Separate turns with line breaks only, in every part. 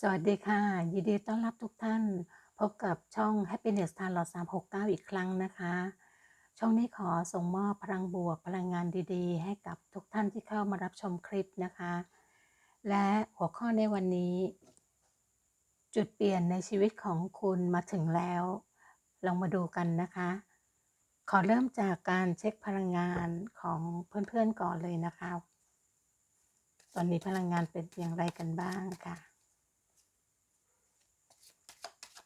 สวัสดีค่ะ ยินดีต้อนรับทุกท่าน พบกับช่อง Happiness t a l o t 369 อีกครั้งนะคะ ช่องนี้ขอส่งมอบพลังบวกพลังงานดีๆ ให้กับทุกท่านที่เข้ามารับชมคลิปนะคะ และหัวข้อในวันนี้ จุดเปลี่ยนในชีวิตของคุณมาถึงแล้ว ลองมาดูกันนะคะ ขอเริ่มจากการเช็คพลังงานของเพื่อนๆก่อนเลยนะคะ ตอนนี้พลังงานเป็นอย่างไรกันบ้างค่ะ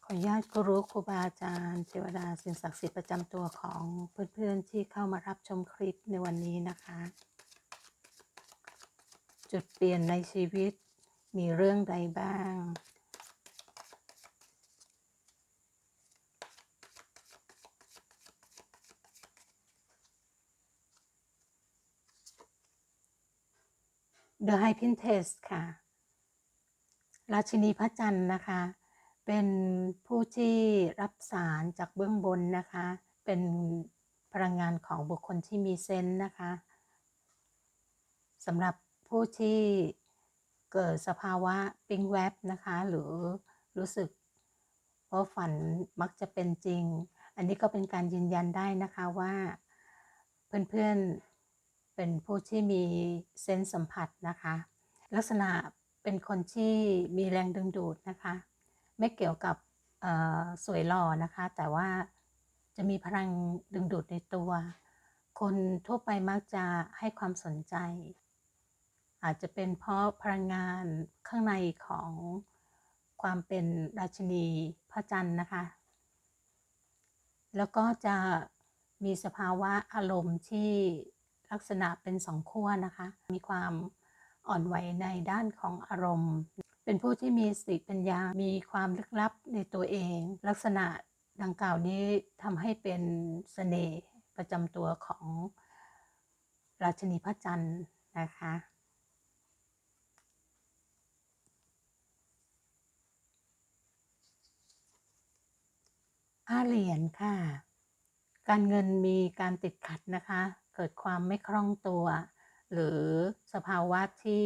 ข อนุญาตครูครูบาอาจารย์เทวดาสิ่งศักดิ์สิทธิ์ประจำตัวของเพื่อนๆที่เข้ามารับชมคลิปในวันนี้นะคะ จุดเปลี่ยนในชีวิตมีเรื่องใดบ้าง The High Princess ค่ะ ราชินีพระจันทร์นะคะ เป็นผู้ที่รับสารจากเบื้องบนนะคะ เป็นพลังงานของบุคคลที่มีเซนส์นะคะสำหรับผู้ที่เกิดสภาวะปิงแวบนะคะ หรือรู้สึกว่าฝันมักจะเป็นจริง อันนี้ก็เป็นการยืนยันได้นะคะว่าเพื่อนๆเป็นผู้ที่มีเซนส์สัมผัสนะคะ ลักษณะเป็นคนที่มีแรงดึงดูดนะคะ ไม่เกี่ยวกับสวยหล่อนะคะ แต่ว่าจะมีพลังดึงดูดในตัว คนทั่วไปมักจะให้ความสนใจ อาจจะเป็นเพราะพลังงานข้างในของความเป็นราชินีพระจันทร์นะคะ แล้วก็จะมีสภาวะอารมณ์ที่ลักษณะเป็นสองขั้วนะคะ มีความอ่อนไหวในด้านของอารมณ์ เป็นผู้ที่มีสติปัญญา มีความลึกลับในตัวเอง ลักษณะดังกล่าวนี้ทำให้เป็นสเสน่ห์ประจำตัวของราชนีพระจันทร์นะคะห้าเหรียญค่ะ การเงินมีการติดขัดนะคะ เกิดความไม่คล่องตัว หรือสภาวะที่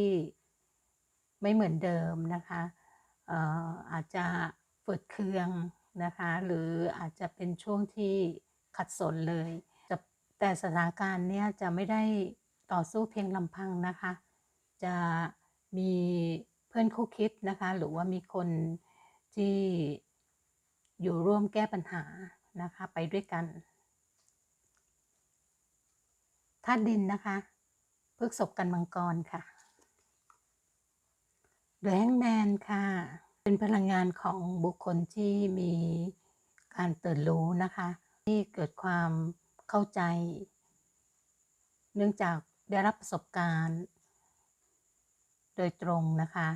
ไม่เหมือนเดิมนะคะอาอาจจะฝืดเครืองนะคะหรืออาจจะเป็นช่วงที่ขัดสนเลยแต่สถานการณ์เนี้ยจะไม่ได้ต่อสู้เพียงลำพังนะคะ จะมีเพื่อนคู่คิดนะคะหรือว่ามีคนที่อยู่ร่วมแก้ปัญหานะคะไปด้วยกันธาตุดินนะคะพฤกษบกันมังกรค่ะ แฮงแมนค่ะ เป็นพลังงานของบุคคลที่มีการตื่นรู้นะคะ ที่เกิดความเข้าใจ เนื่องจากได้รับประสบการณ์ โดยตรงนะคะ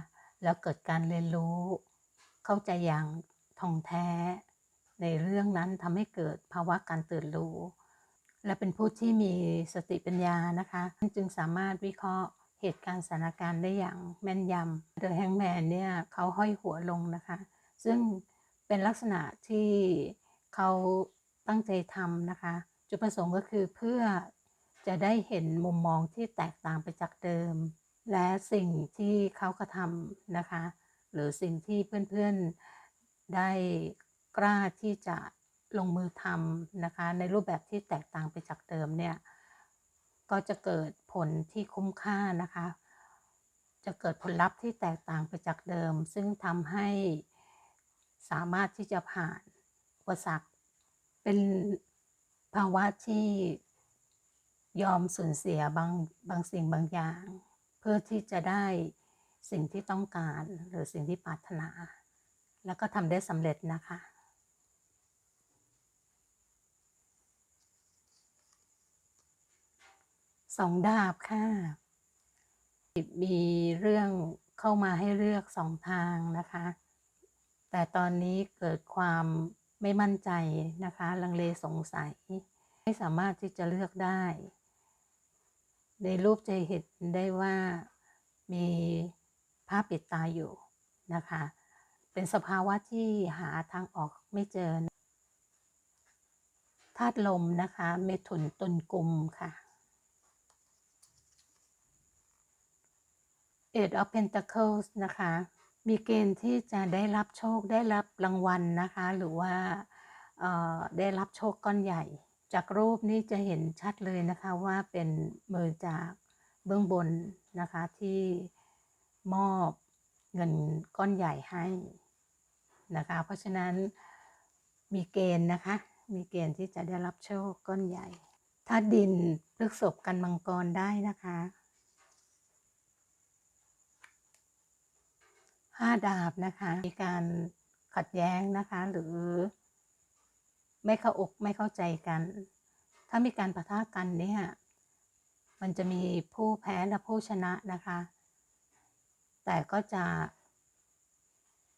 แล้วเกิดการเรียนรู้ เข้าใจอย่างท่องแท้ ในเรื่องนั้นทำให้เกิดภาวะการตื่นรู้ และเป็นผู้ที่มีสติปัญญานะคะ จึงสามารถวิเคราะห์ เหตุการณ์สถานการณ์ได้อย่างแม่นยำเดอะแฮงแมนเนี่ยเขาห้อยหัวลงนะคะ ซึ่งเป็นลักษณะที่เขาตั้งใจทำนะคะ จุดประสงค์ก็คือเพื่อจะได้เห็นมุมมองที่แตกต่างไปจากเดิม และสิ่งที่เขากระทำนะคะ หรือสิ่งที่เพื่อนๆได้กล้าที่จะลงมือทำนะคะ ในรูปแบบที่แตกต่างไปจากเดิมเนี่ยก็จะเกิด ผลที่คุ้มค่านะคะ จะเกิดผลลัพธ์ที่แตกต่างไปจากเดิม ซึ่งทำให้สามารถที่จะผ่านอุปสรรคเป็นภาวะที่ยอมสูญเสียบางบางสิ่งบางอย่าง เพื่อที่จะได้สิ่งที่ต้องการหรือสิ่งที่ปรารถนา แล้วก็ทำได้สำเร็จนะคะ สองดาบค่ะมีเรื่องเข้ามาให้เลือกสองทางนะคะ แต่ตอนนี้เกิดความไม่มั่นใจนะคะ ลังเลสงสัย ไม่สามารถที่จะเลือกได้ ในรูปจะเห็นได้ว่ามีภาพปิดตาอยู่นะคะ เป็นสภาวะที่หาทางออกไม่เจอธาตุลมนะคะ เมถุนตุนกุมค่ะ Eight of Pentacles นะคะ มีเกณฑ์ที่จะได้รับโชคได้รับรางวัลนะคะ หรือว่าเอ่อได้รับโชคก้อนใหญ่ จากรูปนี้จะเห็นชัดเลยนะคะว่าเป็นมือจากเบื้องบนนะคะที่มอบเงินก้อนใหญ่ให้นะคะ เพราะฉะนั้นมีเกณฑ์นะคะ มีเกณฑ์ที่จะได้รับโชคก้อนใหญ่ ถ้าดินพฤษภกันมังกรได้นะคะ ห้าดาบนะคะ มีการขัดแย้งนะคะ หรือ ไม่เข้าอกไม่เข้าใจกัน ถ้ามีการประทะกันเนี่ยมันจะมีผู้แพ้และผู้ชนะนะคะ แต่ก็จะ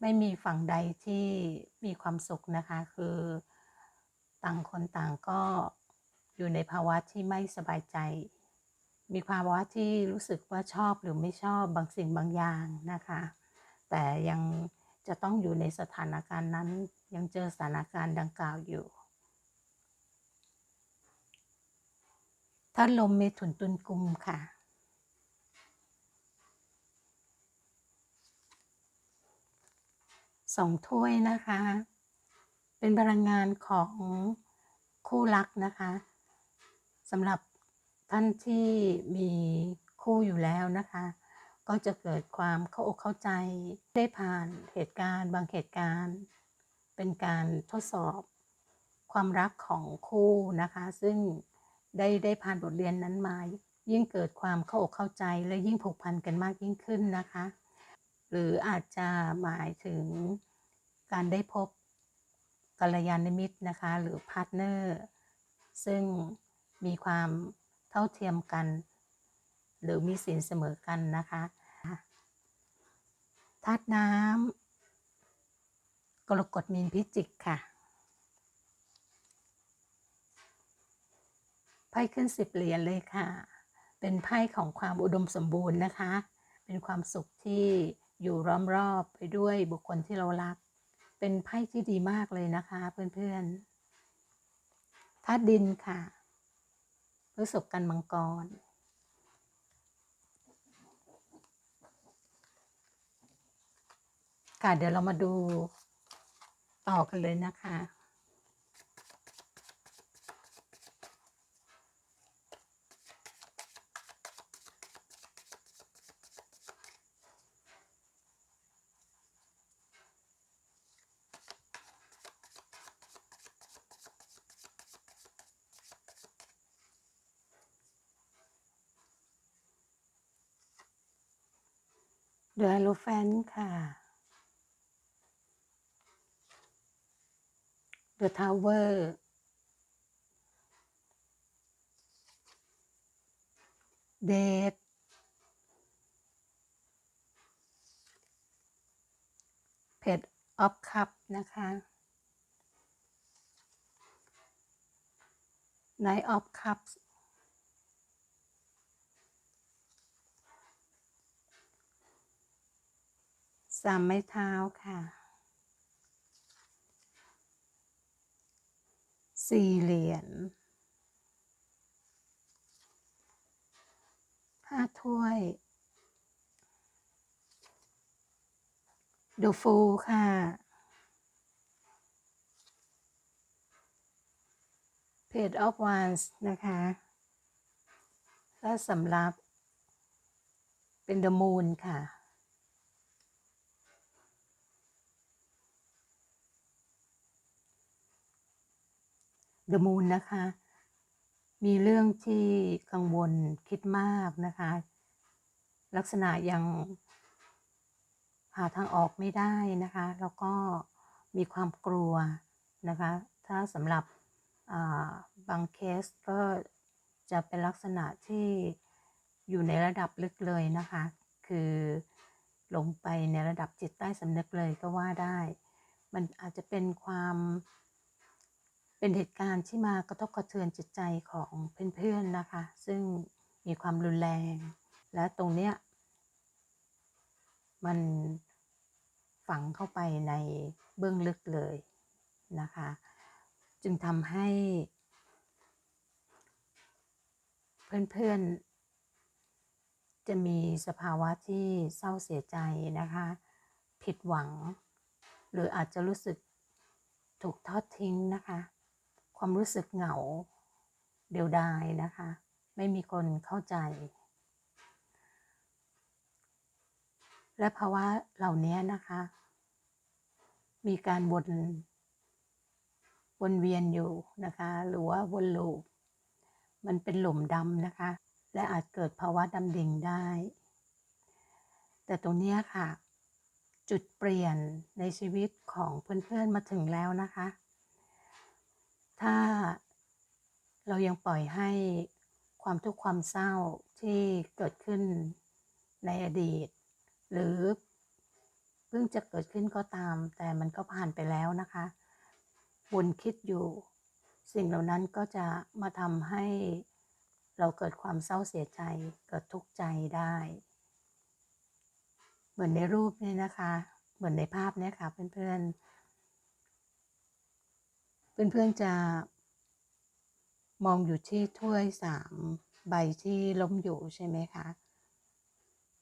ไม่มีฝั่งใดที่มีความสุขนะคะ คือต่างคนต่างก็อยู่ในภาวะที่ไม่สบายใจ มีภาวะที่รู้สึกว่าชอบหรือไม่ชอบบางสิ่งบางอย่างนะคะ แต่ยังจะต้องอยู่ในสถานการณ์นั้น ยังเจอสถานการณ์ดังกล่าวอยู่ถ้าลมเมถุนตุลกุมค่ะ สองถ้วยนะคะ เป็นพลังงานของคู่รักนะคะสำหรับท่านที่มีคู่อยู่แล้วนะคะ ก็จะเกิดความเข้าอกเข้าใจ ได้ผ่านเหตุการณ์ บางเหตุการณ์ เป็นการทดสอบความรักของคู่นะคะ ซึ่งได้ได้ผ่านบทเรียนนั้นมา ยิ่งเกิดความเข้าอกเข้าใจและยิ่งผูกพันกันมากยิ่งขึ้นนะคะ หรืออาจจะหมายถึงการได้พบกัลยาณมิตรนะคะ หรือพาร์ทเนอร์ ซึ่งมีความเท่าเทียมกัน หรือมีสินเสมอกันนะคะธาตุน้ำกรกฎมีนพิจิกค่ะไพ่ขึ้นสิบเหรียญเลยค่ะ เป็นไพ่ของความอุดมสมบูรณ์นะคะ เป็นความสุขที่อยู่ล้อมรอบไปด้วยบุคคลที่เรารัก เป็นไพ่ที่ดีมากเลยนะคะ เพื่อนๆธาตุดินค่ะพฤษภกันมังกร ค่ะเดี๋ยวเรามาดูต่อกันเลยนะคะ เดอะโลแฟนค่ะ The Tower เดทเพจออฟคัพนะคะ Night of Cups สามไม้เท้าค่ะ สี่เหรียญห้าถ้วย ดูฟูค่ะเพจออฟวานส์นะคะและสำหรับเป็นเดอะมูนค่ะ The Moon นะคะ มีเรื่องที่กังวลคิดมากนะคะ ลักษณะยังหาทางออกไม่ได้นะคะ แล้วก็มีความกลัวนะคะ ถ้าสำหรับบางเคสก็จะเป็นลักษณะที่อยู่ในระดับลึกเลยนะคะ คือลงไปในระดับจิตใต้สำนึกเลยก็ว่าได้ มันอาจจะเป็นความ เป็นเหตุการณ์ที่มากระทบกระเทือนจิตใจของเพื่อนๆนะคะ ซึ่งมีความรุนแรง และตรงเนี้ยมันฝังเข้าไปในเบื้องลึกเลยนะคะ จึงทำให้ เพื่อนๆ จะมีสภาวะที่เศร้าเสียใจนะคะ ผิดหวัง หรืออาจจะรู้สึกถูกทอดทิ้งนะคะ ความรู้สึกเหงา เดียวดายนะคะ ไม่มีคนเข้าใจ และภาวะเหล่านี้นะคะ มีการวนวนเวียนอยู่นะคะ หรือว่าวนลูปมันเป็นหลุมดำนะคะ และอาจเกิดภาวะดำดิ่งได้ แต่ตรงนี้ค่ะ จุดเปลี่ยนในชีวิตของเพื่อนๆมาถึงแล้วนะคะ ถ้าเรายังปล่อยให้ความทุกข์ความเศร้าที่เกิดขึ้นในอดีต หรือเพิ่งจะเกิดขึ้นก็ตาม แต่มันก็ผ่านไปแล้วนะคะวนคิดอยู่ สิ่งเหล่านั้นก็จะมาทำให้เราเกิดความเศร้าเสียใจ เกิดทุกข์ใจได้ เหมือนในรูปนี้นะคะ เหมือนในภาพนี้ค่ะเพื่อนๆ เพื่อนๆจะมองอยู่ที่ถ้วยสามใบที่ล้มอยู่ใช่ไหมคะ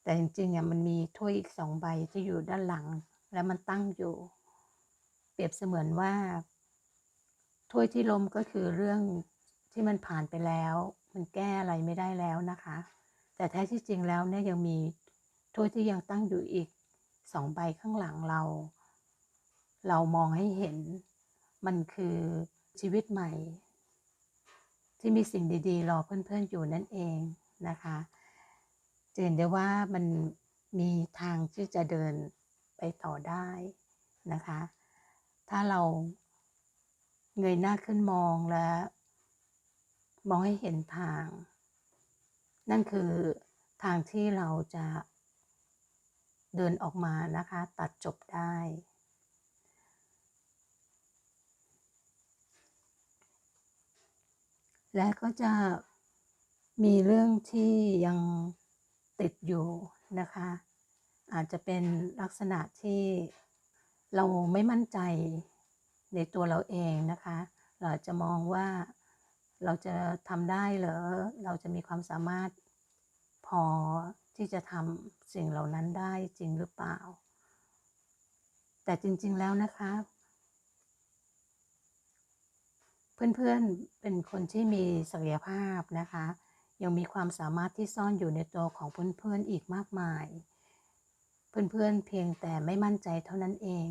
แต่จริงๆอะมันมีถ้วยอีกสองใบที่อยู่ด้านหลัง และมันตั้งอยู่ เปรียบเสมือนว่า ถ้วยที่ล้มก็คือเรื่องที่มันผ่านไปแล้ว มันแก้อะไรไม่ได้แล้วนะคะ แต่แท้ที่จริงแล้วเนี่ยยังมีถ้วยที่ยังตั้งอยู่อีกสองใบข้างหลังเรา เรามองให้เห็น มันคือชีวิตใหม่ ที่มีสิ่งดีๆ รอเพื่อนๆอยู่นั่นเองนะคะจะเห็นได้ว่ามันมีทางที่จะเดินไปต่อได้นะคะ ถ้าเราเงยหน้าขึ้นมองและมองให้เห็นทาง นั่นคือทางที่เราจะเดินออกมานะคะ ตัดจบได้ และก็จะมีเรื่องที่ยังติดอยู่นะคะ อาจจะเป็นลักษณะที่เราไม่มั่นใจในตัวเราเองนะคะ เราจะมองว่าเราจะทำได้หรือเราจะมีความสามารถพอที่จะทำสิ่งเหล่านั้นได้จริงหรือเปล่า แต่จริง ๆ แล้วนะคะ เพื่อนๆเป็นคนที่มีศักยภาพนะคะ ยังมีความสามารถที่ซ่อนอยู่ในตัวของเพื่อนๆอีกมากมาย เพื่อนๆเพียงแต่ไม่มั่นใจเท่านั้นเอง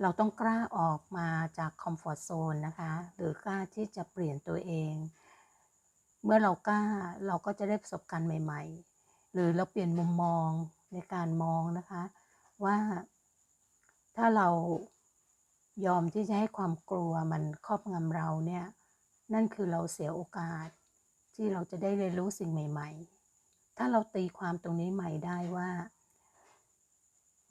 เราต้องกล้าออกมาจากคอมฟอร์ทโซนนะคะ หรือกล้าที่จะเปลี่ยนตัวเอง เมื่อเรากล้าเราก็จะได้ประสบการณ์ใหม่ ๆ หรือเราเปลี่ยนมุมมองในการมองนะคะ ว่าถ้าเรา ยอมที่จะให้ความกลัวมันครอบงำเราเนี่ย นั่นคือเราเสียโอกาส ที่เราจะได้เรียนรู้สิ่งใหม่ ๆ ถ้าเราตีความตรงนี้ใหม่ได้ว่า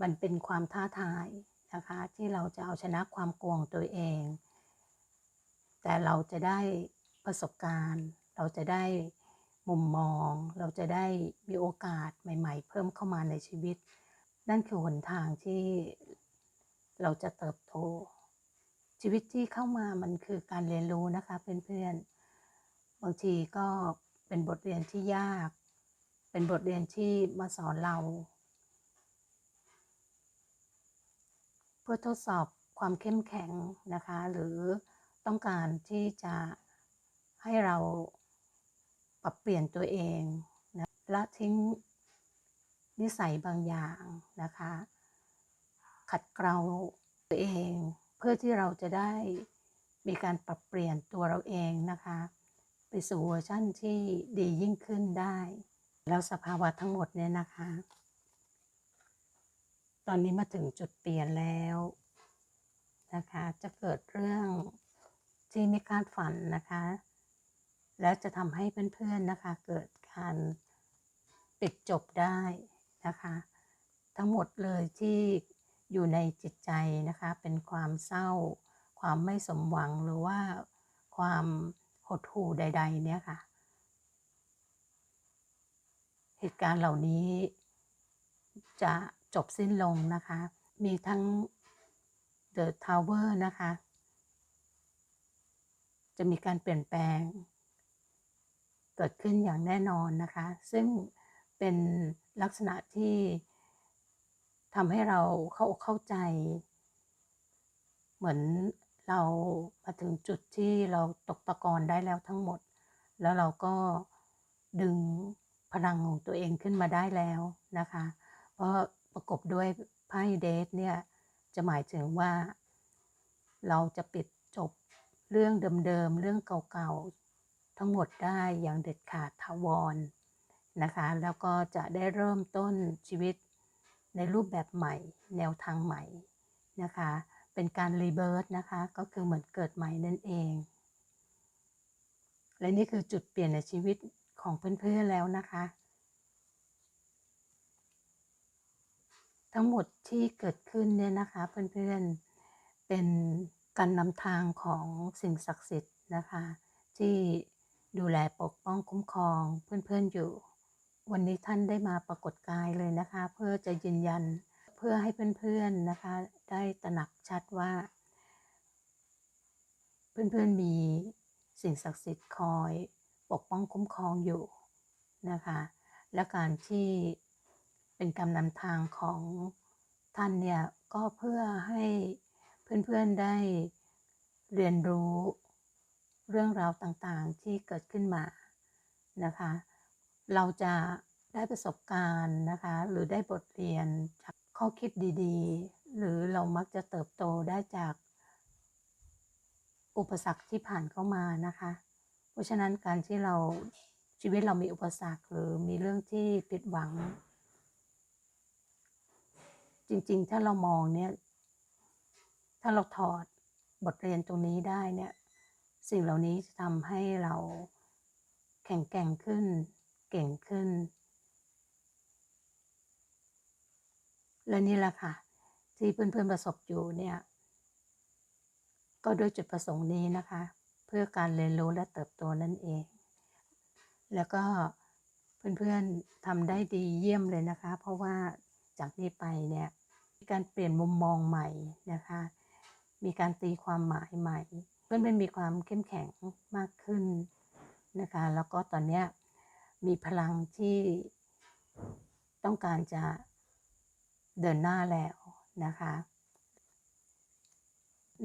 มันเป็นความท้าทายนะคะ ที่เราจะเอาชนะความกลัวตัวเอง แต่เราจะได้ประสบการณ์ เราจะได้มุมมอง เราจะได้มีโอกาสใหม่ ๆ เพิ่มเข้ามาในชีวิต นั่นคือหนทางที่เราจะเติบโต ชีวิตที่เข้ามามันคือการเรียนรู้นะคะเพื่อนๆ บางทีก็เป็นบทเรียนที่ยาก เป็นบทเรียนที่มาสอนเรา เพื่อทดสอบความเข้มแข็งนะคะ หรือต้องการที่จะให้เราปรับเปลี่ยนตัวเองนะละทิ้งนิสัยบางอย่างนะคะ ขัดเกลาตัวเอง พื่อที่เราจะได้มีการปรับเปลี่ยนตัวเราเองนะคะ ไปสู่เวอร์ชั่นที่ดียิ่งขึ้นได้ แล้วสภาวะทั้งหมดเนี่ยนะคะ ตอนนี้มาถึงจุดเปลี่ยนแล้วนะคะ จะเกิดเรื่องที่ไม่คาดฝันนะคะ แล้วจะทำให้เพื่อนๆนะคะ เกิดการปิดจบได้นะคะ ทั้งหมดเลยที่ อยู่ในจิตใจนะคะ เป็นความเศร้า ความไม่สมหวังหรือว่าความหดหู่ใด ๆ เนี่ยค่ะ เหตุการณ์เหล่านี้จะจบสิ้นลงนะคะ มีทั้ง The Tower นะคะ จะมีการเปลี่ยนแปลง เกิดขึ้นอย่างแน่นอนนะคะ ซึ่งเป็นลักษณะที่ ทำให้เราเข้าเข้าใจ เหมือนเรามาถึงจุดที่เราตกตะกอนได้แล้วทั้งหมด แล้วเราก็ดึงพลังของตัวเองขึ้นมาได้แล้วนะคะ เพราะประกบด้วยไพ่เดทเนี่ยจะหมายถึงว่า เราจะปิดจบเรื่องเดิมๆเรื่องเก่าๆทั้งหมดได้อย่างเด็ดขาดถาวรนะคะ แล้วก็จะได้เริ่มต้นชีวิต ในรูปแบบใหม่ แนวทางใหม่นะคะ เป็นการรีเบิร์ตนะคะ ก็คือเหมือนเกิดใหม่นั่นเอง และนี่คือจุดเปลี่ยนในชีวิตของเพื่อนๆแล้วนะคะ ทั้งหมดที่เกิดขึ้นเนี่ยนะคะเพื่อนๆเป็นการนำทางของสิ่งศักดิ์สิทธิ์นะคะ ที่ดูแลปกป้องคุ้มครองเพื่อนๆอยู่ วันนี้ท่านได้มาปรากฏกายเลยนะคะ เพื่อจะยืนยันเพื่อให้เพื่อนๆนะคะ ได้ตระหนักชัดว่า เพื่อนๆมีสิ่งศักดิ์สิทธิ์คอย ปกป้องคุ้มครองอยู่นะคะ และการที่เป็นกำนำทางของท่านเนี่ยก็เพื่อให้เพื่อนๆได้เรียนรู้เรื่องราวต่างๆที่เกิดขึ้นมานะคะ เราจะได้ประสบการณ์นะคะ หรือได้บทเรียนจากข้อคิดดีๆ หรือเรามักจะเติบโตได้จากอุปสรรคที่ผ่านเข้ามานะคะ เพราะฉะนั้นการที่เราชีวิตเรามีอุปสรรคหรือมีเรื่องที่ผิดหวัง จริงๆ ถ้าเรามองเนี่ย ถ้าเราถอดบทเรียนตรงนี้ได้เนี่ย สิ่งเหล่านี้จะทำให้เราแข็งแกร่งขึ้น เก่งขึ้น และนี่แหละค่ะ ที่เพื่อนๆประสบอยู่เนี่ย ก็ด้วยจุดประสงค์นี้นะคะ เพื่อการเรียนรู้และเติบโตนั่นเอง แล้วก็เพื่อนๆทำได้ดีเยี่ยมเลยนะคะ เพราะว่าจากนี้ไปเนี่ยมีการเปลี่ยนมุมมองใหม่นะคะ มีการตีความหมายใหม่ เพื่อนๆมีความเข้มแข็งมากขึ้นนะคะ แล้วก็ตอนนี้ มีพลังที่ต้องการจะเดินหน้าแล้วนะคะ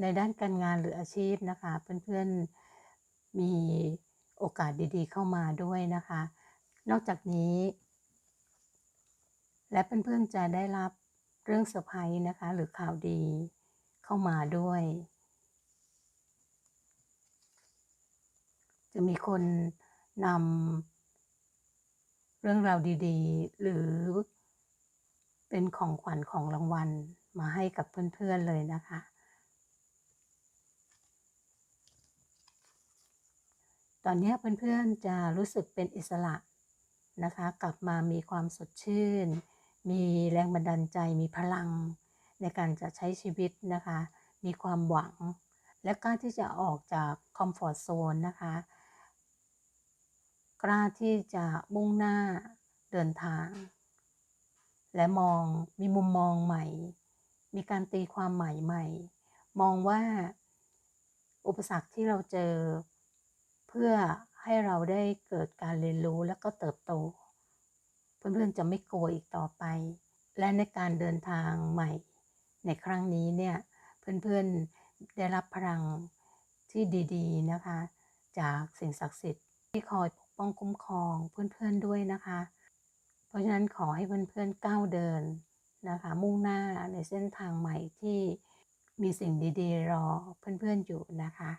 ในด้านการงานหรืออาชีพนะคะ เพื่อนๆมีโอกาสดีๆ เข้ามาด้วยนะคะ นอกจากนี้ และเพื่อนๆจะได้รับเรื่องเซอร์ไพรส์นะคะ หรือข่าวดีเข้ามาด้วย จะมีคนนำ เรื่องราวดีๆ หรือเป็นของขวัญของรางวัลมาให้กับเพื่อนๆเลยนะคะ ตอนนี้เพื่อนๆจะรู้สึกเป็นอิสระนะคะ กลับมามีความสดชื่น มีแรงบันดาลใจ มีพลังในการจะใช้ชีวิตนะคะ มีความหวัง และกล้าที่จะออกจากคอมฟอร์ทโซนนะคะ กล้าที่จะมุ่งหน้าเดินทาง และมองมีมุมมองใหม่ มีการตีความใหม่ใหม่ มองว่าอุปสรรคที่เราเจอ เพื่อให้เราได้เกิดการเรียนรู้และก็เติบโต เพื่อนๆจะไม่กลัวอีกต่อไป และในการเดินทางใหม่ ในครั้งนี้เนี่ยเพื่อนๆได้รับพลังที่ดี ๆนะคะ จากสิ่งศักดิ์สิทธิ์ที่คอยปก ป้องคุ้มครองเพื่อนๆด้วยนะคะ เพราะฉะนั้นขอให้เพื่อนๆก้าวเดินนะคะ มุ่งหน้าในเส้นทางใหม่ที่มีสิ่งดีๆ รอเพื่อนๆอยู่นะคะ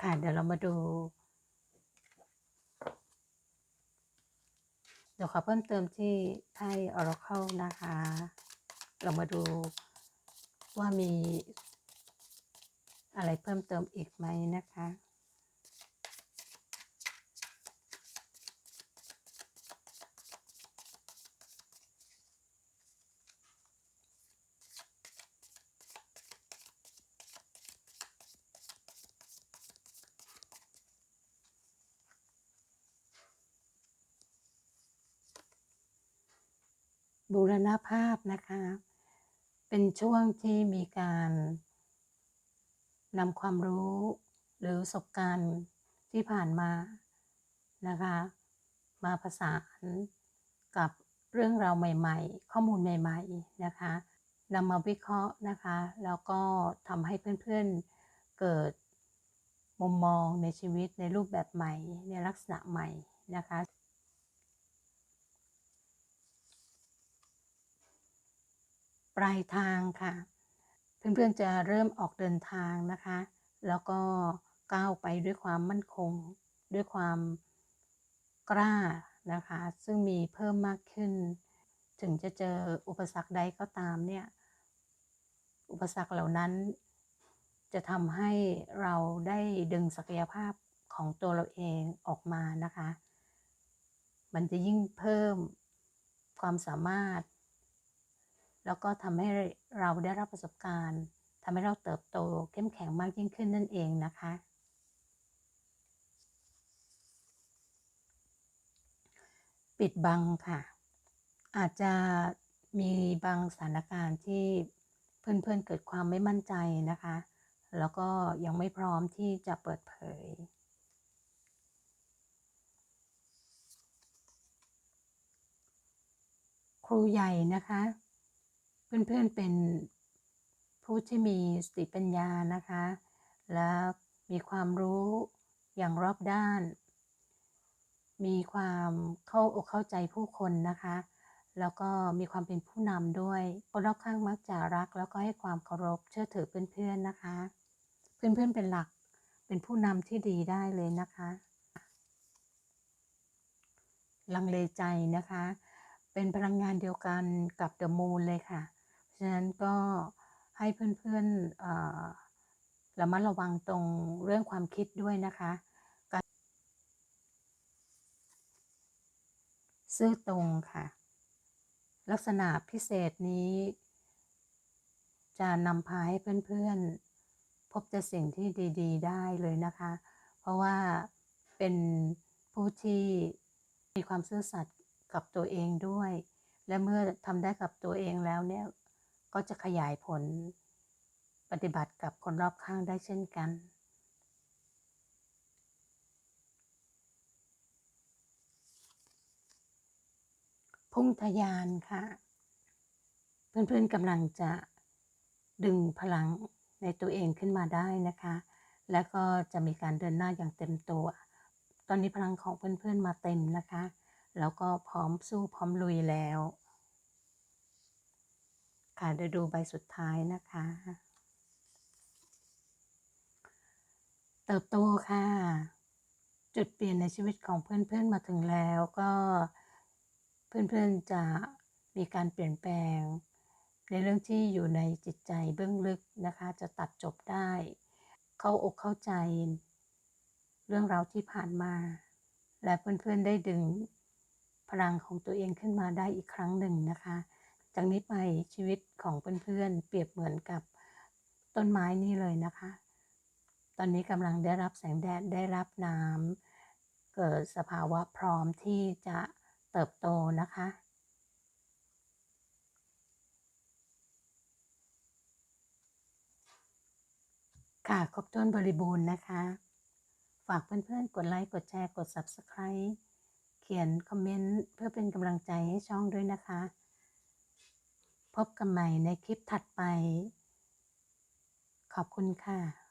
ค่ะเดี๋ยวเรามาดูเดี๋ยวขอเพิ่มเติมที่ไพ่ Oracle นะคะ เรามาดูว่ามีอะไรเพิ่มเติมอีกไหมนะคะ บูรณภาพนะคะ เป็นช่วงที่มีการนำความรู้หรือประสบการณ์ที่ผ่านมานะคะ มาผสานกับเรื่องราวใหม่ ๆ ข้อมูลใหม่ ๆนะคะนำมาวิเคราะห์นะคะ แล้วก็ทำให้เพื่อนๆเกิดมุมมองในชีวิตในรูปแบบใหม่ ในลักษณะใหม่นะคะ ปลายทางค่ะ เพื่อนๆจะเริ่มออกเดินทางนะคะ แล้วก็ก้าวไปด้วยความมั่นคง ด้วยความกล้านะคะ ซึ่งมีเพิ่มมากขึ้น ถึงจะเจออุปสรรคใดก็ตามเนี่ย อุปสรรคเหล่านั้น จะทำให้เราได้ดึงศักยภาพของตัวเราเองออกมานะคะ มันจะยิ่งเพิ่มความสามารถ แล้วก็ทำให้เราได้รับประสบการณ์ทำให้เราเติบโตเข้มแข็งมากยิ่งขึ้นนั่นเองนะคะ ปิดบังค่ะ อาจจะมีบางสถานการณ์ที่เพื่อนๆเกิดความไม่มั่นใจนะคะ แล้วก็ยังไม่พร้อมที่จะเปิดเผยครูใหญ่นะคะ เพื่อนๆเป็นผู้ที่มีสติปัญญานะคะ และมีความรู้อย่างรอบด้าน มีความเข้าอกเข้าใจผู้คนนะคะ แล้วก็มีความเป็นผู้นำด้วย คนรอบข้างมักจะรัก แล้วก็ให้ความเคารพเชื่อถือเพื่อนๆนะคะ เพื่อนๆเป็นหลัก เป็นผู้นำที่ดีได้เลยนะคะ ลังเลใจนะคะ เป็นพลังงานเดียวกันกับเดอะมูนเลยค่ะะฉะนั้นก็ให้เพื่อนๆระมัดระวังตรงเรื่องความคิดด้วยนะคะการซื่อตรงค่ะ ลักษณะพิเศษนี้ จะนำพาให้เพื่อนๆ พบแต่สิ่งที่ดี ๆ ได้เลยนะคะ เพราะว่าเป็นผู้ที่มีความซื่อสัตย์กับตัวเองด้วย และเมื่อทำได้กับตัวเองแล้วเนี่ย ก็จะขยายผลปฏิบัติกับคนรอบข้างได้เช่นกัน พุ่งทยานค่ะ เพื่อนๆกำลังจะดึงพลังในตัวเองขึ้นมาได้นะคะ แล้วก็จะมีการเดินหน้าอย่างเต็มตัว ตอนนี้พลังของเพื่อนๆมาเต็มนะคะ แล้วก็พร้อมสู้พร้อมลุยแล้ว ค่ะเดี๋ยวดูใบสุดท้ายนะคะ เติบโตค่ะ จุดเปลี่ยนในชีวิตของเพื่อนๆมาถึงแล้วก็เพื่อนๆจะมีการเปลี่ยนแปลง ในเรื่องที่อยู่ในจิตใจเบื้องลึกนะคะ จะตัดจบได้ เข้าอกเข้าใจ เรื่องราวที่ผ่านมา และเพื่อนๆได้ดึงพลังของตัวเองขึ้นมาได้อีกครั้งหนึ่งนะคะ จากนี้ไปชีวิตของเพื่อนๆเปรียบเหมือนกับต้นไม้นี่เลยนะคะ ตอนนี้กำลังได้รับแสงแดดได้รับน้ำเกิดสภาวะพร้อมที่จะเติบโตนะคะ ค่ะครบถ้วนบริบูรณ์นะคะ ฝากเพื่อนๆ กดไลค์ กดแชร์ กด Subscribe เขียนคอมเมนต์เพื่อเป็นกำลังใจให้ช่องด้วยนะคะ พบกันใหม่ในคลิปถัดไป ขอบคุณค่ะ